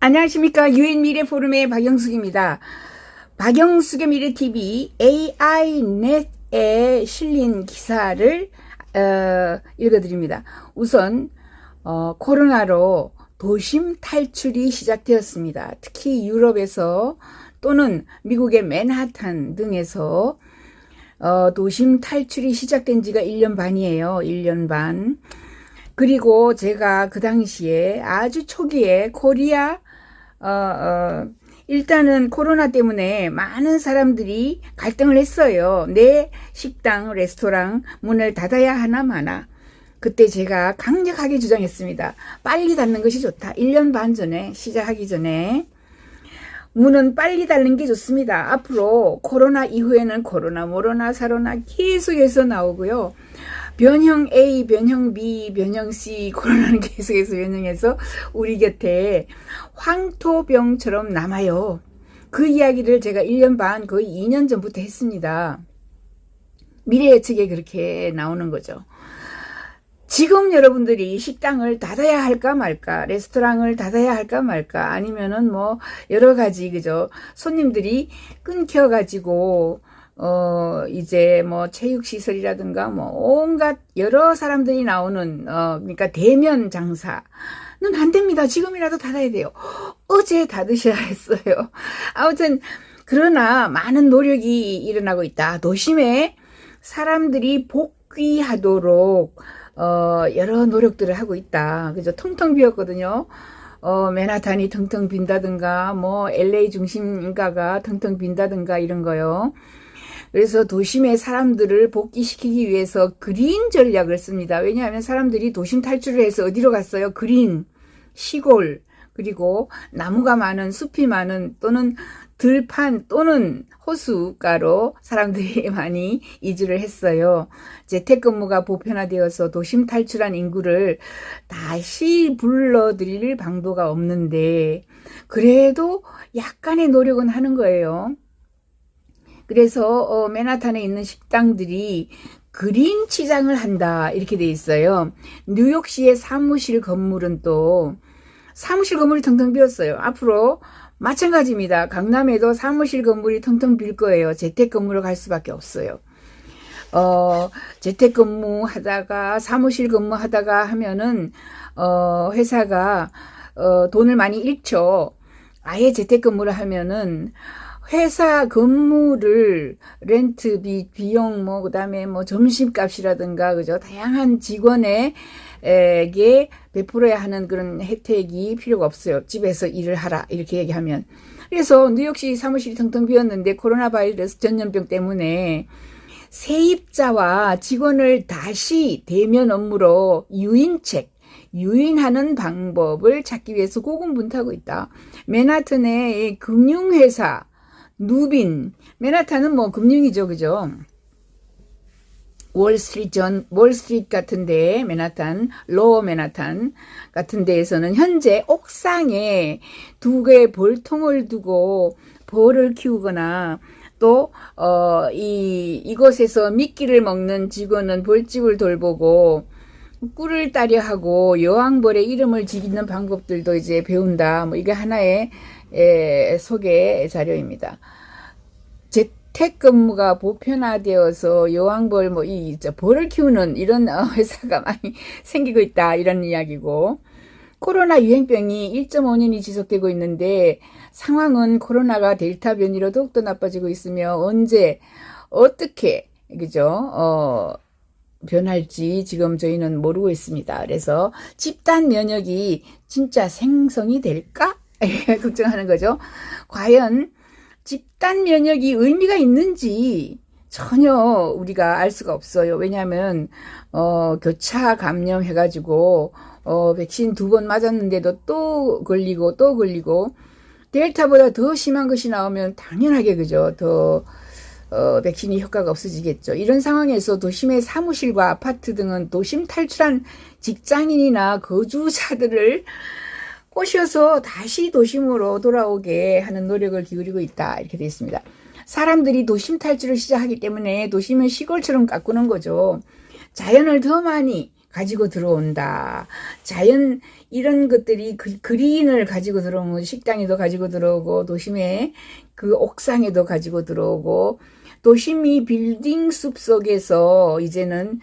안녕하십니까. 유엔 미래 포럼의 박영숙입니다. 박영숙의 미래 TV AI넷에 실린 기사를 어, 읽어드립니다. 우선 어, 코로나로 도심 탈출이 시작되었습니다. 특히 유럽에서 또는 미국의 맨하탄 등에서 어, 도심 탈출이 시작된 지가 1년 반이에요. 1년 반. 그리고 제가 그 당시에 아주 초기에 코리아 어, 어, 일단은 코로나 때문에 많은 사람들이 갈등을 했어요. 내 식당, 레스토랑 문을 닫아야 하나 마나. 그때 제가 강력하게 주장했습니다. 빨리 닫는 것이 좋다. 1년 반 전에, 시작하기 전에. 문은 빨리 닫는 게 좋습니다. 앞으로 코로나 이후에는 코로나, 모로나, 사로나 계속해서 나오고요. 변형 A, 변형 B, 변형 C, 코로나는 계속해서 변형해서 우리 곁에 황토병처럼 남아요. 그 이야기를 제가 1년 반, 거의 2년 전부터 했습니다. 미래 예측에 그렇게 나오는 거죠. 지금 여러분들이 식당을 닫아야 할까 말까, 레스토랑을 닫아야 할까 말까, 아니면은 뭐, 여러 가지, 그죠. 손님들이 끊겨 가지고, 어, 이제 뭐 체육시설이라든가 뭐 온갖 여러 사람들이 나오는, 어, 그러니까 대면 장사는 안 됩니다. 지금이라도 닫아야 돼요. 어제 닫으셔야 했어요. 아무튼, 그러나 많은 노력이 일어나고 있다. 도심에 사람들이 복귀하도록, 어, 여러 노력들을 하고 있다. 그죠? 텅텅 비었거든요. 어, 맨하탄이 텅텅 빈다든가, 뭐, LA 중심가가 텅텅 빈다든가, 이런 거요. 그래서 도심의 사람들을 복귀시키기 위해서 그린 전략을 씁니다. 왜냐하면 사람들이 도심 탈출을 해서 어디로 갔어요? 그린, 시골, 그리고 나무가 많은 숲이 많은 또는 들판 또는 호수가로 사람들이 많이 이주를 했어요. 재택근무가 보편화되어서 도심 탈출한 인구를 다시 불러들일 방도가 없는데 그래도 약간의 노력은 하는 거예요. 그래서 어, 맨하탄에 있는 식당들이 그린 치장을 한다 이렇게 돼 있어요. 뉴욕시의 사무실 건물은 또 사무실 건물이 텅텅 비었어요. 앞으로 마찬가지입니다. 강남에도 사무실 건물이 텅텅 빌 거예요. 재택근무로 갈 수밖에 없어요. 어, 재택근무 하다가 사무실 근무 하다가 하면은 어, 회사가 어, 돈을 많이 잃죠. 아예 재택근무를 하면은 회사 근무를 렌트비 비용 뭐 그다음에 뭐 점심값이라든가 그죠? 다양한 직원에게 베풀어야 하는 그런 혜택이 필요가 없어요. 집에서 일을 하라. 이렇게 얘기하면. 그래서 뉴욕시 사무실이 텅텅 비었는데 코로나 바이러스 전염병 때문에 세입자와 직원을 다시 대면 업무로 유인책 유인하는 방법을 찾기 위해서 고군분투하고 있다. 맨하튼의 금융회사 누빈, 맨하탄은 뭐 금융이죠, 그죠? 월스트리트 전, 월스트리트 같은 데, 맨하탄, 로어 맨하탄 같은 데에서는 현재 옥상에 두 개의 볼통을 두고 벌을 키우거나 또, 어, 이, 이곳에서 미끼를 먹는 직원은 벌집을 돌보고 꿀을 따려 하고 여왕벌의 이름을 지키는 방법들도 이제 배운다. 뭐 이게 하나의 에, 소개 자료입니다. 재택근무가 보편화되어서 여왕벌 뭐 이 벌을 키우는 이런 어, 회사가 많이 생기고 있다 이런 이야기고 코로나 유행병이 1.5년이 지속되고 있는데 상황은 코로나가 델타 변이로 더욱더 나빠지고 있으며 언제 어떻게 그죠 어 변할지 지금 저희는 모르고 있습니다. 그래서 집단 면역이 진짜 생성이 될까? 걱정하는 거죠. 과연 집단 면역이 의미가 있는지 전혀 우리가 알 수가 없어요. 왜냐하면 어, 교차 감염해가지고 어, 백신 두 번 맞았는데도 또 걸리고 또 걸리고 델타보다 더 심한 것이 나오면 당연하게 그죠. 더 어, 백신이 효과가 없어지겠죠. 이런 상황에서 도심의 사무실과 아파트 등은 도심 탈출한 직장인이나 거주자들을 꼬셔서 다시 도심으로 돌아오게 하는 노력을 기울이고 있다. 이렇게 되어 있습니다. 사람들이 도심 탈출을 시작하기 때문에 도심은 시골처럼 가꾸는 거죠. 자연을 더 많이 가지고 들어온다. 자연 이런 것들이 그, 그린을 가지고 들어오고 식당에도 가지고 들어오고 도심에 그 옥상에도 가지고 들어오고 도심이 빌딩 숲 속에서 이제는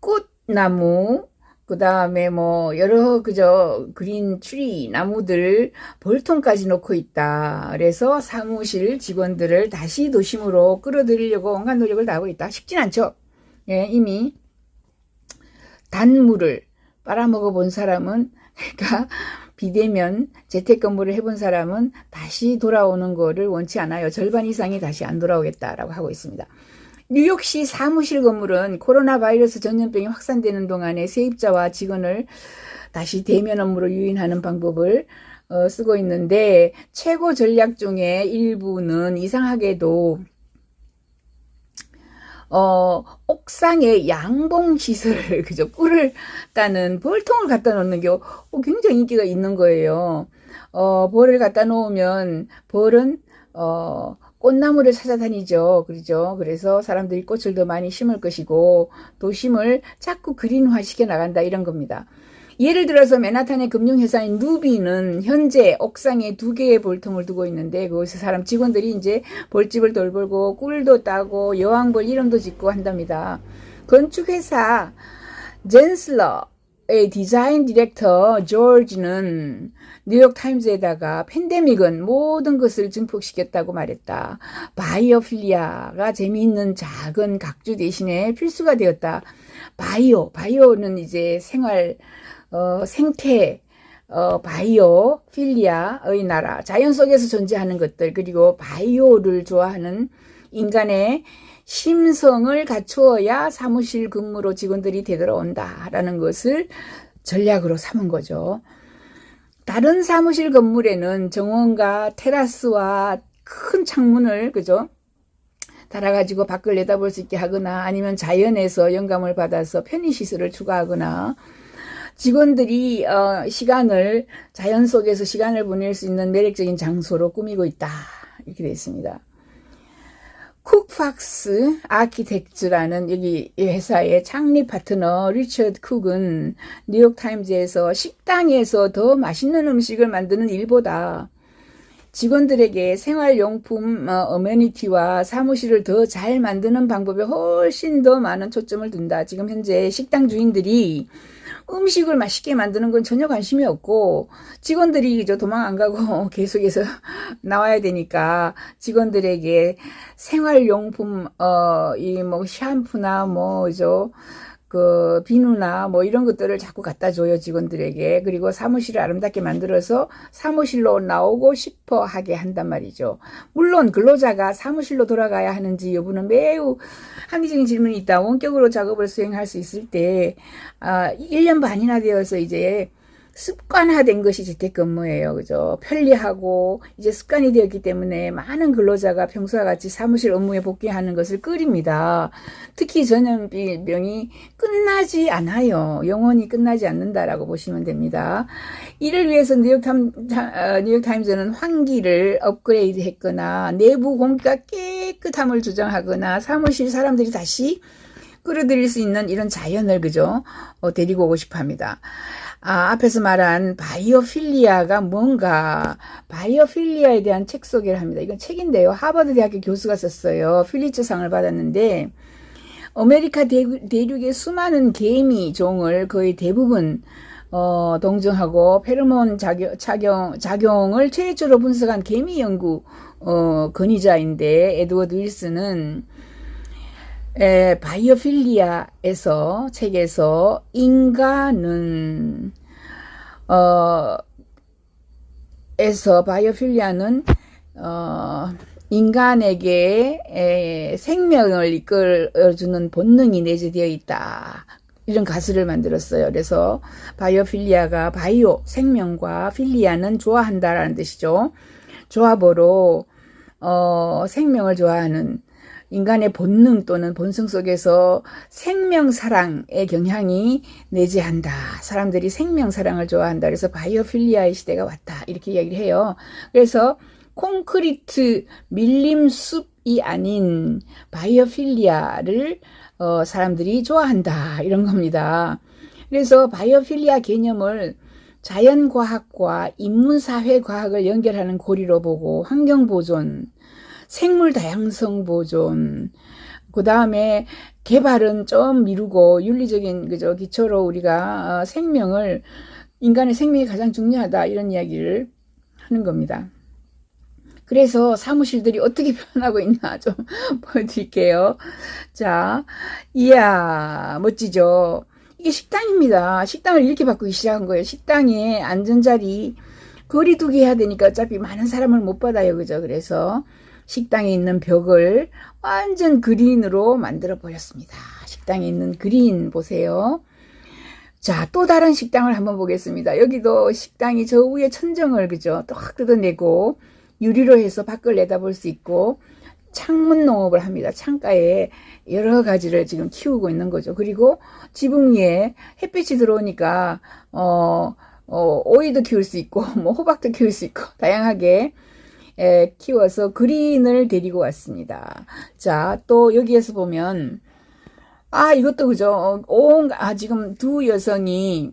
꽃나무 그 다음에 뭐 여러 그저 그린 트리 나무들 볼통까지 놓고 있다. 그래서 사무실 직원들을 다시 도심으로 끌어들이려고 온갖 노력을 다하고 있다. 쉽진 않죠. 예, 이미 단물을 빨아먹어 본 사람은 그러니까 비대면 재택근무를 해본 사람은 다시 돌아오는 거를 원치 않아요. 절반 이상이 다시 안 돌아오겠다라고 하고 있습니다. 뉴욕시 사무실 건물은 코로나 바이러스 전염병이 확산되는 동안에 세입자와 직원을 다시 대면 업무로 유인하는 방법을 어, 쓰고 있는데 최고 전략 중에 일부는 이상하게도 어, 옥상에 양봉 시설을, 그죠? 꿀을 따는 볼통을 갖다 놓는 게 어, 굉장히 인기가 있는 거예요. 어, 볼을 갖다 놓으면 볼은, 어, 꽃나무를 찾아다니죠. 그러죠. 그래서 사람들이 꽃을 더 많이 심을 것이고, 도심을 자꾸 그린화 시켜 나간다. 이런 겁니다. 예를 들어서 맨하탄의 금융회사인 누비는 현재 옥상에 두 개의 볼통을 두고 있는데 그곳에 사람 직원들이 이제 볼집을 돌보고 꿀도 따고 여왕벌 이름도 짓고 한답니다. 건축회사 젠슬러의 디자인 디렉터 조지는 뉴욕타임즈에다가 팬데믹은 모든 것을 증폭시켰다고 말했다. 바이오필리아가 재미있는 작은 각주 대신에 필수가 되었다. 바이오, 바이오는 이제 생활 어, 생태, 어, 바이오, 필리아의 나라, 자연 속에서 존재하는 것들, 그리고 바이오를 좋아하는 인간의 심성을 갖추어야 사무실 근무로 직원들이 되돌아온다라는 것을 전략으로 삼은 거죠. 다른 사무실 건물에는 정원과 테라스와 큰 창문을, 그죠? 달아가지고 밖을 내다볼 수 있게 하거나 아니면 자연에서 영감을 받아서 편의시설을 추가하거나 직원들이 어, 시간을 자연 속에서 시간을 보낼 수 있는 매력적인 장소로 꾸미고 있다 이렇게 되어 있습니다. 쿡팍스 아키텍츠라는 여기 회사의 창립 파트너 리처드 쿡은 뉴욕타임즈에서 식당에서 더 맛있는 음식을 만드는 일보다 직원들에게 생활용품 어, 어메니티와 사무실을 더 잘 만드는 방법에 훨씬 더 많은 초점을 둔다. 지금 현재 식당 주인들이 음식을 맛있게 만드는 건 전혀 관심이 없고 직원들이 저 도망 안 가고 계속해서 나와야 되니까 직원들에게 생활용품 어 이 뭐 샴푸나 뭐죠 그 비누나 뭐 이런 것들을 자꾸 갖다 줘요 직원들에게. 그리고 사무실을 아름답게 만들어서 사무실로 나오고 싶어 하게 한단 말이죠. 물론 근로자가 사무실로 돌아가야 하는지 여부는 매우 합리적인 질문이 있다. 원격으로 작업을 수행할 수 있을 때 아, 1년 반이나 되어서 이제 습관화된 것이 재택근무예요. 그죠? 편리하고 이제 습관이 되었기 때문에 많은 근로자가 평소와 같이 사무실 업무에 복귀하는 것을 끄립니다. 특히 전염병이 끝나지 않아요. 영원히 끝나지 않는다라고 보시면 됩니다. 이를 위해서 뉴욕타임, 어, 뉴욕타임즈는 환기를 업그레이드 했거나 내부 공기가 깨끗함을 주장하거나 사무실 사람들이 다시 끌어들일 수 있는 이런 자연을 그죠? 어, 데리고 오고 싶어 합니다. 아, 앞에서 말한 바이오필리아가 뭔가 바이오필리아에 대한 책 소개를 합니다. 이건 책인데요. 하버드 대학교 교수가 썼어요. 필리처상을 받았는데 아메리카 대륙의 수많은 개미 종을 거의 대부분 어, 동정하고 페르몬 작용, 작용, 작용을 최초로 분석한 개미 연구 어, 권위자인데 에드워드 윌슨은 에, 바이오필리아에서 책에서 인간은 어 에서 바이오필리아는 어 인간에게 에, 생명을 이끌어주는 본능이 내재되어 있다. 이런 가설을 만들었어요. 그래서 바이오필리아가 바이오 생명과 필리아는 좋아한다라는 뜻이죠. 조합으로 어, 생명을 좋아하는 인간의 본능 또는 본성 속에서 생명사랑의 경향이 내재한다. 사람들이 생명사랑을 좋아한다. 그래서 바이오필리아의 시대가 왔다. 이렇게 이야기를 해요. 그래서 콘크리트 밀림숲이 아닌 바이오필리아를 어, 사람들이 좋아한다. 이런 겁니다. 그래서 바이오필리아 개념을 자연과학과 인문사회과학을 연결하는 고리로 보고 환경보존, 생물 다양성 보존, 그 다음에 개발은 좀 미루고 윤리적인 그저 기초로 우리가 어, 생명을 인간의 생명이 가장 중요하다 이런 이야기를 하는 겁니다. 그래서 사무실들이 어떻게 변하고 있나 좀 보여드릴게요. 자, 이야, 멋지죠? 이게 식당입니다. 식당을 이렇게 바꾸기 시작한 거예요. 식당에 앉은 자리, 거리두기 해야 되니까 어차피 많은 사람을 못 받아요. 그죠? 그래서 식당에 있는 벽을 완전 그린으로 만들어 버렸습니다. 식당에 있는 그린 보세요. 자, 또 다른 식당을 한번 보겠습니다. 여기도 식당이 저 위에 천정을 그죠? 또확 뜯어내고 유리로 해서 밖을 내다볼 수 있고 창문 농업을 합니다. 창가에 여러 가지를 지금 키우고 있는 거죠. 그리고 지붕 위에 햇빛이 들어오니까 어, 어 오이도 키울 수 있고 뭐 호박도 키울 수 있고 다양하게 에, 키워서 그린을 데리고 왔습니다. 자, 또 여기에서 보면 아, 이것도 그죠. 온, 아, 지금 두 여성이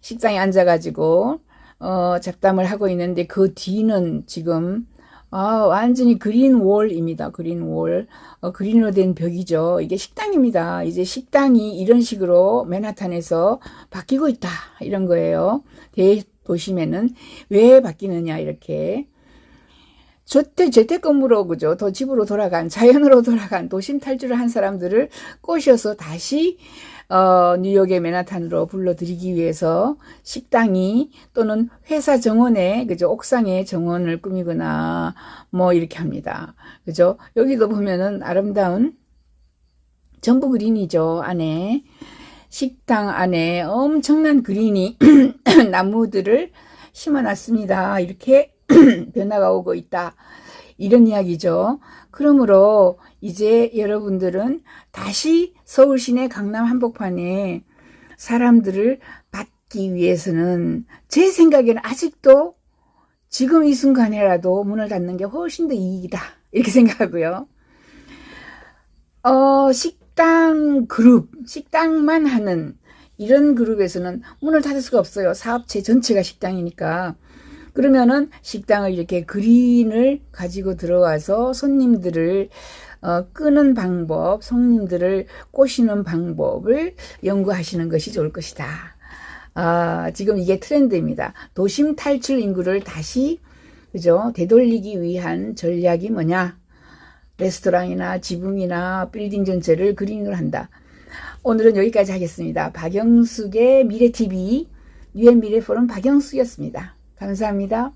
식당에 앉아가지고, 어, 잡담을 하고 있는데 그 뒤는 지금, 아, 완전히 그린 월입니다. 그린 월. 어, 그린으로 된 벽이죠. 이게 식당입니다. 이제 식당이 이런 식으로 맨하탄에서 바뀌고 있다. 이런 거예요. 대도심에는 왜 바뀌느냐, 이렇게. 저택, 재택근무로, 그죠? 더 집으로 돌아간, 자연으로 돌아간 도심 탈출을 한 사람들을 꼬셔서 다시, 어, 뉴욕의 맨하탄으로 불러들이기 위해서 식당이 또는 회사 정원에, 그죠? 옥상에 정원을 꾸미거나, 뭐, 이렇게 합니다. 그죠? 여기도 보면은 아름다운 전부 그린이죠, 안에. 식당 안에 엄청난 그린이 나무들을 심어놨습니다. 이렇게 변화가 오고 있다. 이런 이야기죠. 그러므로 이제 여러분들은 다시 서울 시내 강남 한복판에 사람들을 받기 위해서는 제 생각에는 아직도 지금 이 순간에라도 문을 닫는 게 훨씬 더 이익이다. 이렇게 생각하고요. 어, 식당 그룹, 식당만 하는 이런 그룹에서는 문을 닫을 수가 없어요. 사업체 전체가 식당이니까. 그러면은 식당을 이렇게 그린을 가지고 들어와서 손님들을 어, 끄는 방법, 손님들을 꼬시는 방법을 연구하시는 것이 좋을 것이다. 아, 지금 이게 트렌드입니다. 도심 탈출 인구를 다시 그죠? 되돌리기 위한 전략이 뭐냐? 레스토랑이나 지붕이나 빌딩 전체를 그린으로 한다. 오늘은 여기까지 하겠습니다. 박영숙의 미래TV, 유엔 미래포럼 박영숙이었습니다. 감사합니다.